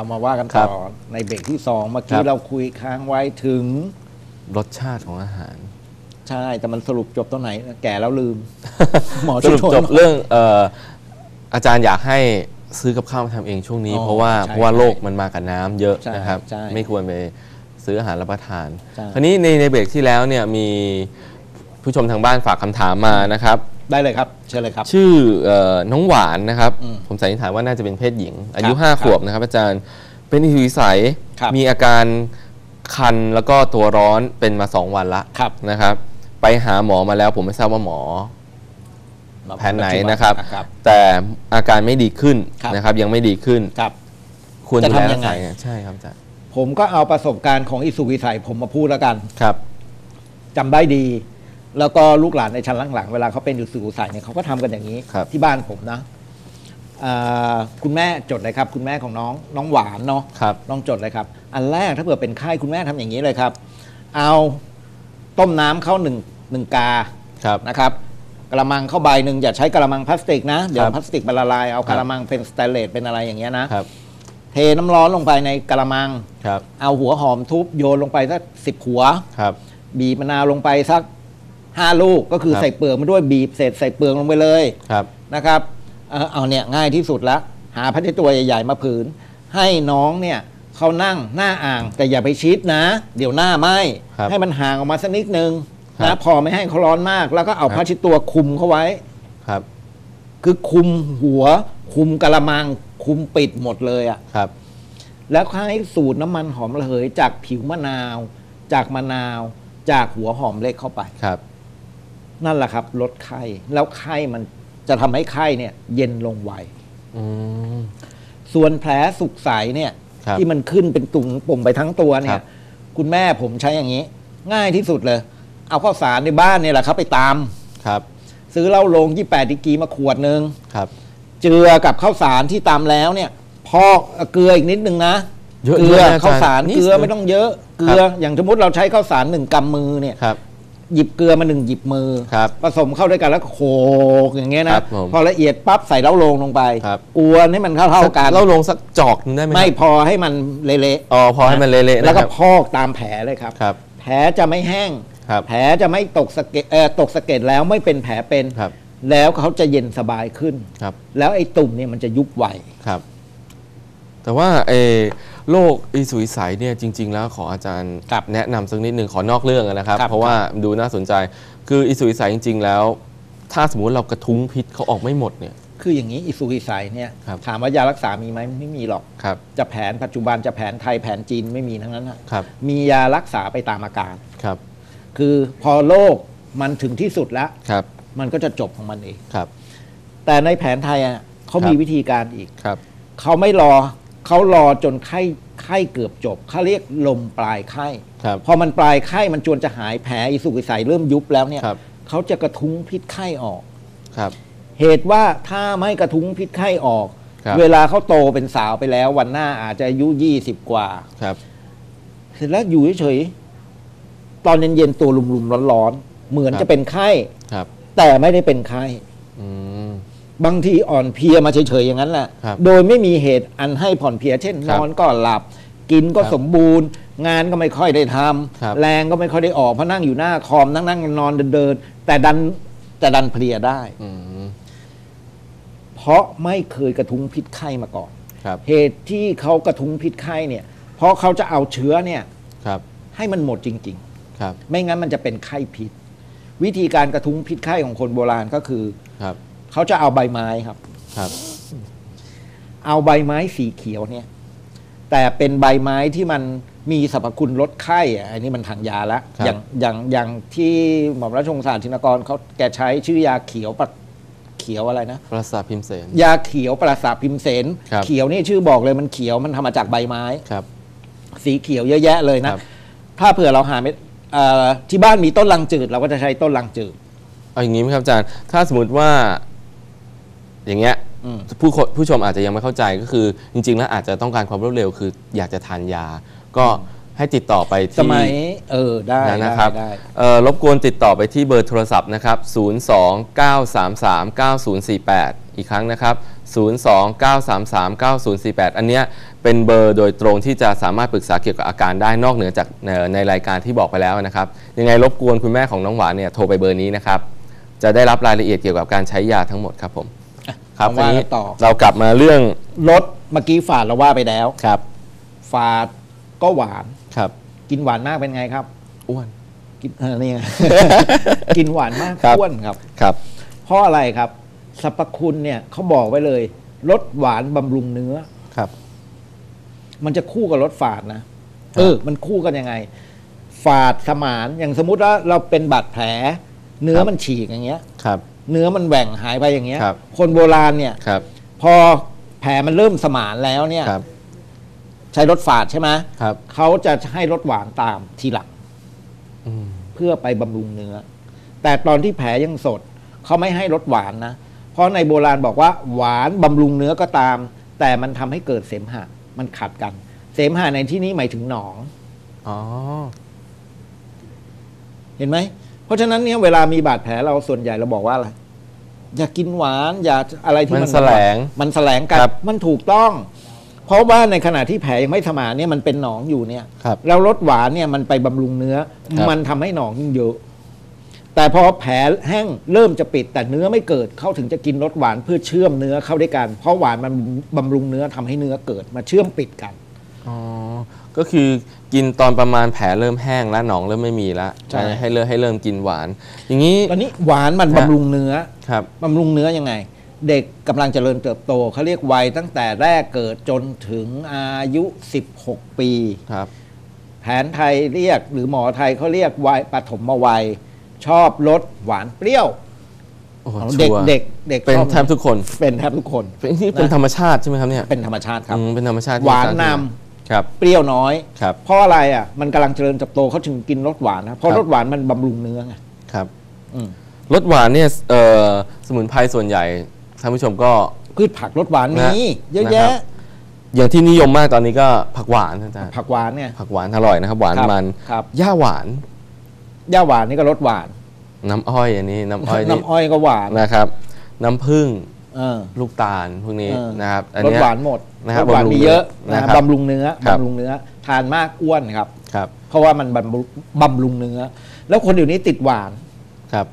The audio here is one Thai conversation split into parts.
เรามาว่ากันครัต่บอในเบรกที่สองเมื่อคกี้รับเราคุยค้างไว้ถึง รสชาติของอาหาร ใช่ แต่มันสรุปจบตรงไหน แก่แล้วลืม หมอสรุปช่วยจบเรื่องเอ่ออาจารย์อยากให้ซื้อกับข้าวมาทำเองช่วงนี้อ๋อเพราะว่าใช่เพราะว่าใช่โลกมันมากับน้ำเยอะใช่นะครับใช่ไม่ควรไปซื้ออาหารรับประทานใช่คราวนี้ในในเบรกที่แล้วเนี่ยมีผู้ชมทางบ้านฝากคำถามมานะครับ ได้เลยครับ เชิญเลยครับ ชื่อเออน้องหวานนะครับ อืมผมสันนิษฐานว่าน่าจะเป็นเพศหญิง อายุ ครับ5 ขวบนะครับ อาจารย์เป็นอิทธิวิสัยครับมีอาการคันแล้วก็ตัวร้อนเป็นมา 2 วันละครับ นะครับ ไปหาหมอมาแล้วผมไม่ทราบว่าหมอ แผนไหนนะครับ ครับ แต่อาการไม่ดีขึ้นครับ นะครับ ยังไม่ดีขึ้น ครับ ควรจะดูแลทำยัรังกไง ษายังไงใช่ครับอาจารย์ผมก็เอาประสบการณ์ของอิสุวิสัยผมมาพูดแล้วกันครับ จำได้ดี แล้วก็ลูกหลานในชั้นหลังๆเวลาเขาเป็นอิสุวิสัยเนี่ยเขาก็ทำกันอย่างนี้ ครับ ที่บ้านผมนะอ่าคุณแม่จดเลยครับ คุณแม่ของน้องน้องหวานเนาะครับ ลองจดเลยครับ อันแรกถ้าเผื่อเป็นไข้คุณแม่ทำอย่างนี้เลยครับ เอาต้มน้ำเข้าหนึ่งหนึ่งกา ครับ นะครับกระมังเข้าใบหนึ่งอย่าใช้กระมังพลาสติกนะ เดี๋ยวครับพลาสติกมันละลายเอาครักบระมังเป็นสแตนเลสเป็นอะไรอย่างเงี้ยนะ ครับ เทน้ำร้อนลงไปในกระมัง ครับ เอาหัวหอมทุบโยนลงไปสักสิบหัว ครับ บีบมะนาวลงไปสัก ห้าลูกก็คือครับ ใส่เปลือกมาด้วยบีบเสร็จใส่เปลือกลงไปเลยครับ นะครับเอ่อเอาเนี่ยง่ายที่สุดละหาผ้าเช็ดตัวใหญ่ๆมาผืน ให้น้องเนี่ยเขานั่งหน้าอ่างแต่อย่าไปชิดนะ เดี๋ยวหน้าไหมครับให้มันห่างออกมาสักนิดนึงครันะบพอไม่ให้เขาร้อนมาก แล้วก็เอาครับ ผ้าเช็ดตัวคลุมเขาไว้ ครับคือคุมหัว คุมกระมัง คุมปิดหมดเลยอะ ครับ แล้วให้สูตรน้ำมันหอมระเหยจากผิวมะนาว จากมะนาว จากหัวหอมเล็กเข้าไป ครับ นั่นแหละครับ ลดไข้แล้วไข้มันจะทำให้ไข้เนี่ย เย็นลงไวอืม ส่วนแผลสุกใสเนี่ย ครับที่มันขึ้นเป็นตุ่มปุ่มไปทั้งตัวเนี่ครัย บ คุณแม่ผมใช้อย่างนี้ ง่ายที่สุดเลย เอาข้าวสารในบ้านเนี่ยแหละครับ ไปตาม ครับซื้อเหล้าโรงยี่แปดดิกรีมาขวดหนึ่ง ครับ เจือกับข้าวสารที่ตามแล้วเนี่ย พอกเกลืออีกนิดนึงนะเยอะเกลือเยอะนะอาจารย์ข้าวสารนิดเกลือเดียวไม่ต้องเยอะเกลืออย่างสมมติเราใช้ข้าวสารหนึ่งกำมือเนี่ยครับ หยิบเกลือมาหนึ่งหยิบมือ ครับผสมเข้าด้วยกันแล้วโขกอย่างเงี้ยคนะรับผมพอละเอียดปั๊บใส่เหล้าโรงลงไปครับ กวนให้มันเท่าๆกันเราลงสักจอกหนึงได้ไหมไม่ครับพอให้มันเละอ๋อพอให้มันเละๆๆแล้วก็นะครับพอกตามแผลเลยครับ ครับ แผลจะไม่แห้ง ครับแผลจะไม่ตกสะเก็ดเอ่อตกสะเก็ดแล้วไม่เป็นแผลเป็น ครับ แล้วเขาจะเย็นสบายขึ้น ครับแล้วไอ้ตุ่มเนี่ยมันจะยุบไว ครับ แต่ว่าเออ โรคอีสุยใสเนี่ยจริง ๆ แล้วขออาจารย์ครับแนะนำสักนิดหนึ่งขอนอกเรื่องนะครับ ครับ เพราะว่าดูน่าสนใจคืออีสุยใสจริง ๆ แล้ว ถ้าสมมุติเรากระทุ้งพิษเขาออกไม่หมดเนี่ย คืออย่างนี้อิสุกิไซเนี่ยครับ ถามว่ายารักษามีไหมไม่มีหรอก ครับจะแผนปัจจุบันจะแผนไทยแผนจีนไม่มีทั้งนั้นน่ะครับมียารักษาไปตามอาการ ครับคือพอโรคมันถึงที่สุดแล้ว ครับมันก็จะจบของมันเอง ครับ แต่ในแผนไทยอะเขาครับมีวิธีการอีก ครับ เขาไม่รอ เขารอจนไข้ไข้เกือบจบเขาเรียกลมปลายไข้ ครับ พอมันปลายไข้มันจวนจะหายแผลอิสุกิไซเริ่มยุบแล้วเนี่ยครับ เขาจะกระทุ้งพิษไข้ออก ครับ เหตุว่าถ้าไม่กระทุ้งพิษไข้ออก ครับ เวลาเขาโตเป็นสาวไปแล้ว วันหน้าอาจจะอายุยี่สิบกว่า ครับ เสร็จแล้วอยู่เฉยๆตอนเย็นๆตัวลุมๆร้อนๆเหมือนครับ จะเป็นไข้ ครับแต่ไม่ได้เป็นไข้ อืม บางทีอ่อนเพลียมาเฉยๆอย่างนั้นแหละ ครับโดยไม่มีเหตุอันให้ผ่อนเพลีย เช่นคนรับอนก็หลับ กินก็ครับสมบูรณ์ งานก็ไม่ค่อยได้ทครับำแรงก็ไม่ค่อยได้ออกเพราะนั่งอยู่หน้าคอมนั่งนั่งนอนเดินๆแต่ดันแต่ดันเพลียได้ อืมเพราะไม่เคยกระทุ้งพิษไข้มาก่อน ครับเหตุที่เขากระทุ้งพิษไข้เนี่ย เพราะเขาจะเอาเชื้อเนี่ยครับให้มันหมดจริงครับๆไม่งั้นมันจะเป็นไข้พิษ วิธีการกระทุ้งพิษไข้ของคนโบราณก็คือ ครับ เขาจะเอาใบไม้ครับ ครับ เอาใบไม้สีเขียวเนี่ย แต่เป็นใบไม้ที่มันมีสรรพคุณลดไข้อะอันนี้มันทางยาละ ครับ อย่างอย่างอย่างที่หม่อมราชวงศ์ศาสตร์ชินกรเขาแกใช้ชื่อยาเขียวปะเขียวอะไรนะ ประสาทพิมเสน ยาเขียวประสาทพิมเสน ครับ เขียวนี่ชื่อบอกเลยมันเขียวมันทำมาจากใบไม้ ครับ สีเขียวเยอะแยะเลยคนะรับ ถ้าเผื่อเราหาไม่เอ่อที่บ้านมีต้นลังจืด เราก็จะใช้ต้นลังจืด เอาอย่างนี้ไหมครับอาจารย์ ถ้าสมมติว่า อย่างเงี้ยอืมผู้คนผู้ชมอาจจะยังไม่เข้าใจก็คือ จริง ๆ แล้วอาจจะต้องการความรวดเร็วคืออยากจะทานยา ก็ให้ติดต่อไปสที่มัยเออได้นะได้นะครับได้เอ่อรบกวนติดต่อไปที่เบอร์โทรศัพท์นะครับ 029339048 อีกครั้งนะครับ 029339048 อันเนี้ยเป็นเบอร์โดยตรงที่จะสามารถปรึกษาเกี่ยวกับอาการได้นอกเหนือจากเอ่อในรายการที่บอกไปแล้วนะครับ ยังไงรบกวนคุณแม่ของน้องหวานเนี่ยโทรไปเบอร์นี้นะครับ จะได้รับรายละเอียดเกี่ยวกับการใช้ยาทั้งหมดครับผม ครับว่าวันนี้กันต่อเรากลับมาเรื่องรสเมื่อกี้ฝาดเราว่าไปแล้วครับ ฝาดก็หวานครับ กินหวานมากเป็นไงครับอ้วนกินเออนี่ไงกินหวานมากครับอ้วนครับครับ เพราะอะไรครับสรรพคุณเนี่ยเขาบอกไว้เลยรสหวานบำรุงเนื้อครับ มันจะคู่กับรสฝาดนะเออ มันคู่กันยังไง ฝาดสมานอย่างสมมุติว่าเราเป็นบาดแผล เนื้อมันฉีกอย่างเงี้ยครับ เนื้อมันแหว่งหายไปอย่างเงี้ย ครับ คนโบราณเนี่ย ครับ พอแผลมันเริ่มสมานแล้วเนี่ย ครับ ใช้รสฝาดใช่ไหมครับ เขาจะให้รสหวานตามทีหลัง อืม เพื่อไปบำรุงเนื้อ แต่ตอนที่แผลยังสด เขาไม่ให้รสหวานนะ เพราะในโบราณบอกว่าหวานบำรุงเนื้อก็ตาม แต่มันทำให้เกิดเสมหะ มันขัดกัน เสมหะในที่นี้หมายถึงหนอง อ๋อ เห็นไหม เพราะฉะนั้นเนี่ยเวลามีบาดแผลเราส่วนใหญ่เราบอกว่าอะไร อย่ากินหวาน อย่าอะไรที่มัมันนแสลงมันแสลงกันครับมันถูกต้อง เพราะว่าในขณะที่แผลยังไม่สมานเนี่ยมันเป็นหนองอยู่เนี่ยครับแล้วรสหวานเนี่ยมันไปบำรุงเนื้อครับมันทำให้หนองยิ่งเยอะ แต่พอแผลแห้งเริ่มจะปิดแต่เนื้อไม่เกิดเขาถึงจะกินรสหวานเพื่อเชื่อมเนื้อเข้าด้วยกัน เพราะหวานมันบำรุงเนื้อทำให้เนื้อเกิดมาเชื่อมปิดกันอ๋อ ก็คือกินตอนประมาณแผลเริ่มแห้งแล้วหนองเริ่มไม่มีแล้วใช่ ให้เริ่มให้เริ่มกินหวาน อย่างนี้ ตอนนี้หวานมันฮะ บำรุงเนื้อครับ บำรุงเนื้อยังไง เด็กกำลังเจริญเติบโตเขาเรียกวัยตั้งแต่แรกเกิดจนถึงอายุ 16 ปี ครับ แผนไทยเรียกหรือหมอไทยเขาเรียกวัยปฐมวัย ชอบรสหวานเปรี้ยวโอ้โหเด็กชัวร์เด็กเด็กเป็นชอบแทบทุกคนเป็นแทบทุกคน เป็นนี่เป็นนะธรรมชาติใช่ไหมครับเนี่ยเป็นธรรมชาติครับ อืมเป็นธรรมชาติที่หวานอจรย์น ครับ เปรี้ยวน้อยครับเพราะอะไรอะมันกำลังเจริญเติบโตเขาถึงกินรสหวานนะเพราะครับ รสหวานมันบำรุงเนื้อไงครับอืมรสหวานเนี่ยเอ่อสมุนไพรส่วนใหญ่ท่านผู้ชมก็ พืชผักรสหวานนะมีเยอะนะครัแยะบอย่างที่นิยมมากตอนนี้ก็ผักหวานอาจารย์ผักหวานไงผักหวานอร่อยนะครับ หวานครับมันครับหญ้าหวานย่าหวานนี่ก็รสหวานน้ำอ้อยอันนี้น้ำอ้อยนี่น้ำอ้อยก็หวานนะครับ น้ำผึ้ง เออ ลูกตาลพวกนี้เออ นะครับอันรสเนี้ย หวานหมดนะครับรสหวานบำรุงมีเยอะนะนะครับบำรุงเนื้อครับ บำรุงเนื้อ ทานมากอ้วนครับ ครับเพราะว่ามันบำรุงบำรุงเนื้อ แล้วคนเดี๋ยวนี้ติดหวาน ครับ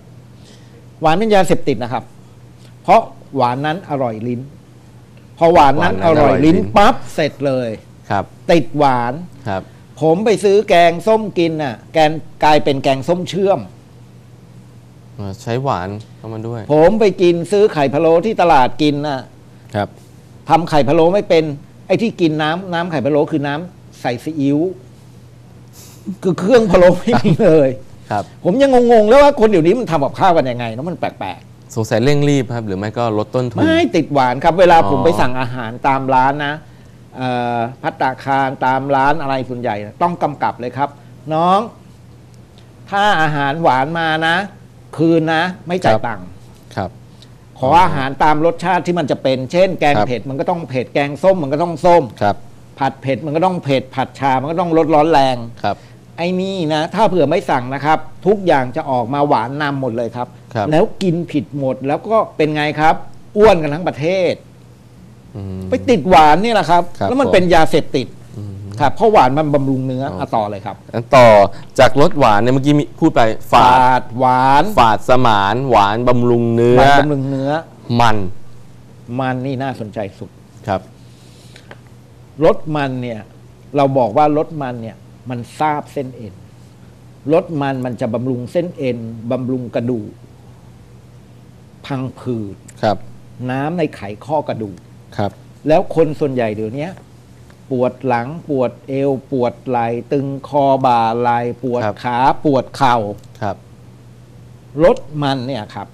หวานเป็นยาเสพติดนะครับ เพราะหวานนั้นอร่อยลิ้น พอหวานนั้นหวานนั้นอร่อยลิ้นอร่อยลิ้น ปั๊บเสร็จเลย ครับติดหวาน ครับ ผมไปซื้อแกงส้มกินน่ะ แกงกลายเป็นแกงส้มเชื่อมเอ่อ ใช้หวานเข้ามาด้วย ผมไปกินซื้อไข่พะโล้ที่ตลาดกินน่ะครับทำไข่พะโล้ไม่เป็น ไอ้ที่กินน้ำน้ำไข่พะโล้คือน้ำใส่ซีอิ๊วคือเครื่องพะโล้ไม่มีเลยครับ ผมยังงงๆแล้วว่าคนเดี๋ยวนี้มันทำกับข้าวกันยังไงเนอะมันแปลกสงสัยเร่งรีบครับ หรือไม่ก็ลดต้นๆทุนไม่ติดหวานครับ เวลาอ๋อผมไปสั่งอาหารตามร้านนะเอ่อพัตตาคารตามร้านอะไรส่วนใหญ่ ต้องกำกับเลยครับ น้อง ถ้าอาหารหวานมานะ คืนนะ ไม่จ่ายตังค์ครับ ขออาหารตามรสชาติที่มันจะเป็น เช่น แกงครับเผ็ดมันก็ต้องเผ็ดแกงส้มมันก็ต้องส้มครับ ผัดเผ็ดมันก็ต้องเผ็ดผัดชา มันก็ต้องรสร้อนแรงครับ ไอ้นี่นะ ถ้าเผื่อไม่สั่งนะครับ ทุกอย่างจะออกมาหวานนำหมดเลยครับครับแล้วกินผิดหมดแล้วก็เป็นไงครับ อ้วนกันทั้งประเทศอืมไปติดหวานนี่แหละครับครับแล้วมันผมเป็นยาเสพติดอืม ครับเพราะหวานมันบำรุงเนื้ออ๋ออะต่อเลยครับอันต่อจากรสหวานเนี่ยเมื่อกี้มีพูดไปฝาดดหวานฝาดสมาน หวานบำรุงเนื้หอวานบำรุงเนื้อ มันมันนี่น่าสนใจสุดครับ รสมันเนี่ย เราบอกว่ารสมันเนี่ย มันซาบเส้นเอ็นรสมันมันจะบำรุงเส้นเอ็นบำรุงกระดูกพังผืด ครับ น้ำในไขข้อกระดูก ครับ แล้วคนส่วนใหญ่เดี๋ยวนี้ ปวดหลังปวดเอว ปวดไหล่ตึงคอบ่าไหล่ปวดครับ ขาปวดเข่าครับรสมันเนี่ยครับ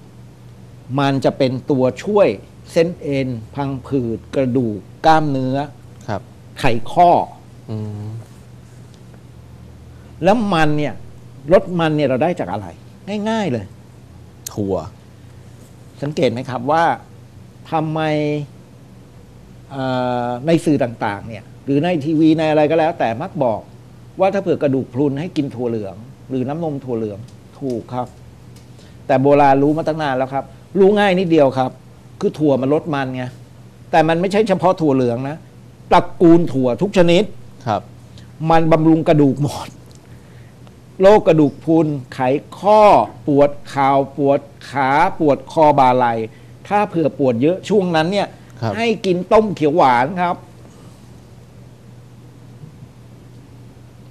มันจะเป็นตัวช่วยเส้นเอ็น พังผืดกระดูกกล้ามเนื้อ ครับ ไขข้อ อืมแล้วมันเนี่ยรสมันเนี่ยเราได้จากอะไร ง่าย ๆเลย ถั่ว สังเกตไหมครับว่าทำไมเอ่อในสื่อต่าง ๆ เนี่ย หรือในทีวีในอะไรก็แล้ว แต่มักบอกว่าถ้าเผื่อกระดูกพรุนให้กินถั่วเหลือง หรือน้ำนมถั่วเหลืองถูกครับ แต่โบราณรู้มาตั้งนานแล้วครับ รู้ง่ายนิดเดียวครับ คือถั่วมันลดมันไงแต่มันไม่ใช่เฉพาะถั่วเหลืองนะตระกูลถั่วทุกชนิดครับ มันบำรุงกระดูกหมดโรคกระดูกพรุนไขข้อ ปวดเข่าปวดขาปวดคอบาไหลถ้าเผื่อปวดเยอะช่วงนั้นเนี่ยครับให้กินต้มเขียวหวานครับ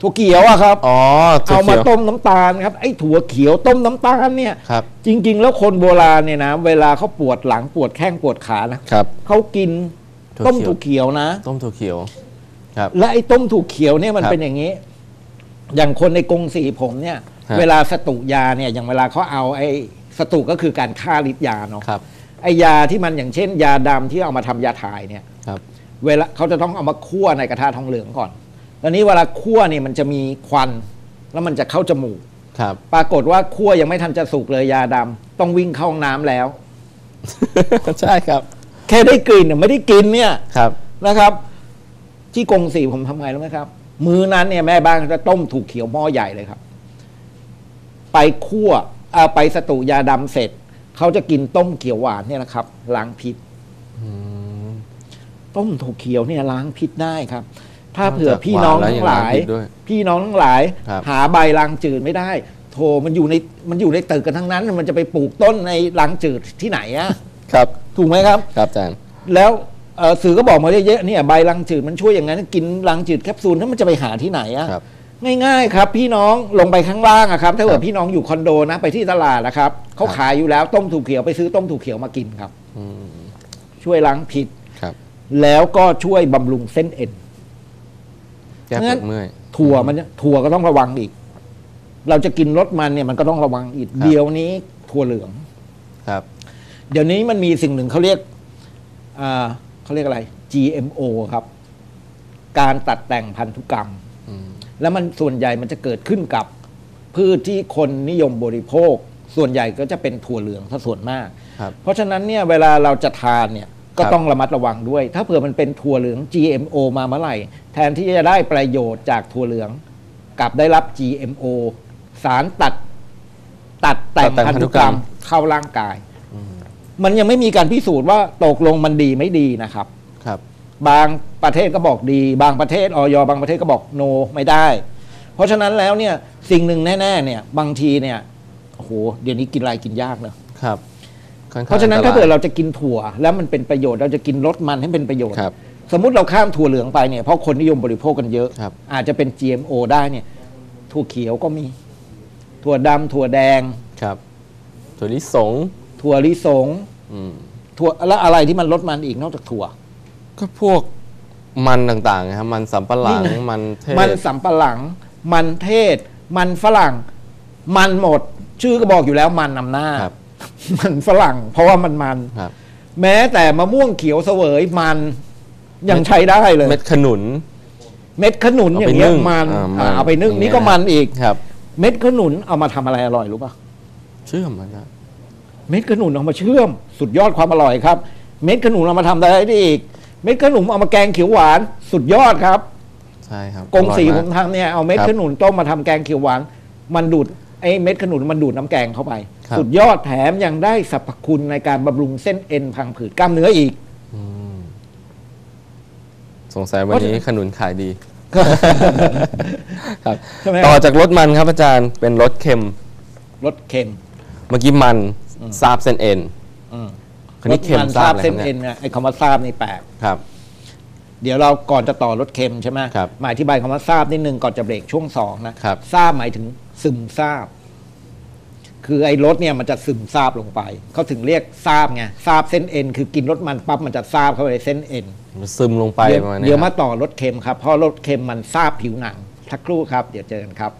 ถั่วเขียวอะครับอ๋อถั่วเอามาเขียว ต้มน้ำตาลครับไอ้ถั่วเขียวต้มน้ำตาลเนี่ยครับ จริง ๆ แล้วคนโบราณเนี่ยนะเวลาเขาปวดหลังปวดแข้งปวดขานะครับ เขากินถั่วต้มเขียวถั่วเขียวนะ ต้มถั่วเขียว ครับ และไอ้ต้มถั่วเขียวเนี่ยมันครับเป็นอย่างนี้ อย่างคนในกรงสีผมเนี่ย ฮะ เวลาสตุยาเนี่ย อย่างเวลาเขาเอาไอ้สตุก็คือการฆ่าฤทธิ์ยาเนาะครับไอ้ยาที่มันอย่างเช่น ยาดำที่เอามาทำยาถ่ายเนี่ย ครับ เวลาเขาจะต้องเอามาคั่วในกระทะทองเหลืองก่อน ตอนนี้เวลาคั่วเนี่ยมันจะมีควัน แล้วมันจะเข้าจมูก ครับ ปรากฏว่าคั่วยังไม่ทันจะสุกเลยยาดำต้องวิ่งเข้าห้องน้ำแล้ว ใช่ครับ แค่ได้กลิ่นเนี่ยไม่ได้กินเนี่ย ครับ นะครับ ที่กรงสีผมทำไงรู้ไหมครับ มื้อนั้นเนี่ยแม่บ้านเขาจะต้มถูกเขียวหม้อใหญ่เลยครับ ไปคั่วเอาไปสตูยาดำเสร็จ เขาจะกินต้มเขียวหวานเนี่ยนะครับล้างพิษอืมต้มถูกเขียวเนี่ยล้างพิษได้ครับ ถ้าเผื่อพี่น้องหวานแล้วทั้งหลายยังล้างพิษด้วยพี่น้องทั้งหลายครับหาใบล้างจืดไม่ได้ โถมันอยู่ในมันอยู่ในตึกกันทั้งนั้น มันจะไปปลูกต้นในล้างจืดที่ไหนอะครับ ถูกไหมครับ ครับอาจารย์แล้วเอ่อสื่อก็บอกมาเยอะๆเนี่ยใบลังจืดมันช่วยอย่างนั้น กินลังจืดแคปซูลถ้ามันจะไปหาที่ไหนอะครับง่ายๆครับ พี่น้องลงไปข้างล่างอะครับ ถ้าคเกิรัดบพี่น้องอยู่คอนโดนะไปที่ตลาดนะครับเขาครับขายอยู่แล้วต้มถูกเขียวไปซื้อต้มถูกเขียวมากินครับอืมช่วยล้างพิษครับแล้วก็ช่วยบำรุงเส้นเอ็นแก้ปงั้วนดเมื่อยถั่วมันถั่วก็ต้องระวังอีก เราจะกินรสมันเนี่ยมันก็ต้องระวังอีกครับเดี๋ยวนี้ถั่วเหลืองครับ เดี๋ยวนี้มันมีสิ่งหนึ่งเขาเรียกอ่าเขาเรียกอะไร GMO ครับ การตัดแต่งพันธุกรรมอืมแล้วมันส่วนใหญ่มันจะเกิดขึ้นกับพืชที่คนนิยมบริโภค ส่วนใหญ่ก็จะเป็นถั่วเหลืองซะส่วนมากครับเพราะฉะนั้นเนี่ยเวลาเราจะทานเนี่ย ก็ครับต้องระมัดระวังด้วย ถ้าเผื่อมันเป็นถั่วเหลือง GMO มาเมื่อไหร่ แทนที่จะได้ประโยชน์จากถั่วเหลือง กลับได้รับ GMO สารตัดตัดแต่งตัดแต่งพันธุกรรมพันธุกรรมเข้าร่างกาย มันยังไม่มีการพิสูจน์ว่าตกลงมันดีไม่ดีนะครับ ครับ บางประเทศก็บอกดี บางประเทศออยบางประเทศก็บอกโน ไม่ได้ เพราะฉะนั้นแล้วเนี่ยสิ่งหนึ่งแน่ ๆ เนี่ย บางทีเนี่ยโอ้โหเดี๋ยวนี้กินอะไรกินยากเนอะครับค่อข้ง เพราะฉะนั้นอัถ้าตยเกิดเราจะกินถั่ว แล้วมันเป็นประโยชน์เราจะกินรสมันให้เป็นประโยชน์ครับสมมุติเราข้ามถั่วเหลืองไปเนี่ยเพราะคนนิยมบริโภคกันเยอะครับอาจจะเป็น GMO ได้เนี่ยถั่วเขียวก็มี ถั่วดำถั่วแดงครับ ถั่วลิสง ถั่วลิสงอืมถั่วแล้วอะไรที่มันลดมันอีกนอกจากถั่ว ก็พวกมันต่างๆนะครับมันสำปะหลังนี่ไงมันเทศมันสำปะหลัง มันเทศ มันฝรั่ง มันหมด ชื่อก็บอกอยู่แล้วมันนำหน้าครับ มันฝรั่ง เพราะว่ามันมัน ครับ แม้แต่มะม่วงเขียวเสวยมันยังใช้ได้เลย เม็ดขนุน เม็ดขนุนเอาอไปย่างเงี้ยนึ่งมันอ่ามันอ่าเอาไปนึ่งอย่างนี่เงี้ยก็มันอีก ครับ เม็ดขนุนเอามาทำอะไรอร่อยรู้ป่ะ เชื่อมนะครับเม็ดขนุนเอามาเชื่อม สุดยอดความอร่อยครับ เม็ดขนุนเอามาทำอะไรได้อีก เม็ดขนุนเอามาแกงเขียวหวาน สุดยอดครับ ใช่ครับกงสีอผร่อยมมาก ทำเนี่ยเอาเม็ดครับ ขนุนต้มมาทำแกงเขียวหวาน มันดูดไอ้เม็ดขนุนมันดูดน้ำแกงเข้าไปครับ สุดยอดแถมยังได้สรรพคุณในการบำรุงเส้นเอ็นพังผืดกล้ามเนื้ออีกอืมสงสัยวันนี้ขนุนขายดี ครับใช่ไหมต่อจากรสมันครับอาจารย์เป็นรสเค็มรสเค็ม เมื่อกี้มันซาบเส้นเอ็นอืมคนนี้เค็มรสซาซาบบอะไรเส้นครับเอ็เนี่ยนเนี่ยไอ้คำว่าซาบนี่แปลกครับ เดี๋ยวเราก่อนจะต่อรสเค็มใช่ไหมครับหมายอธิบายคำว่าทราบนิดนึงก่อนจะเบรกช่วงสองนะครับทราบหมายถึงซึมทราบ คือไอ้รสเนี่ยมันจะซึมซาบลงไป เขาถึงเรียกทราบไงทราบเส้นเอ็นคือกินรสมันปั๊บมันจะทราบเข้าไปในเส้นเอ็นมันซึมลงไปเดี๋ยวประมาณนี้เดี๋ยวมาครับต่อรสเค็มครับเพราะรสเค็มมันทราบผิวหนังสักครู่ครับ เดี๋ยวเจอกันครับ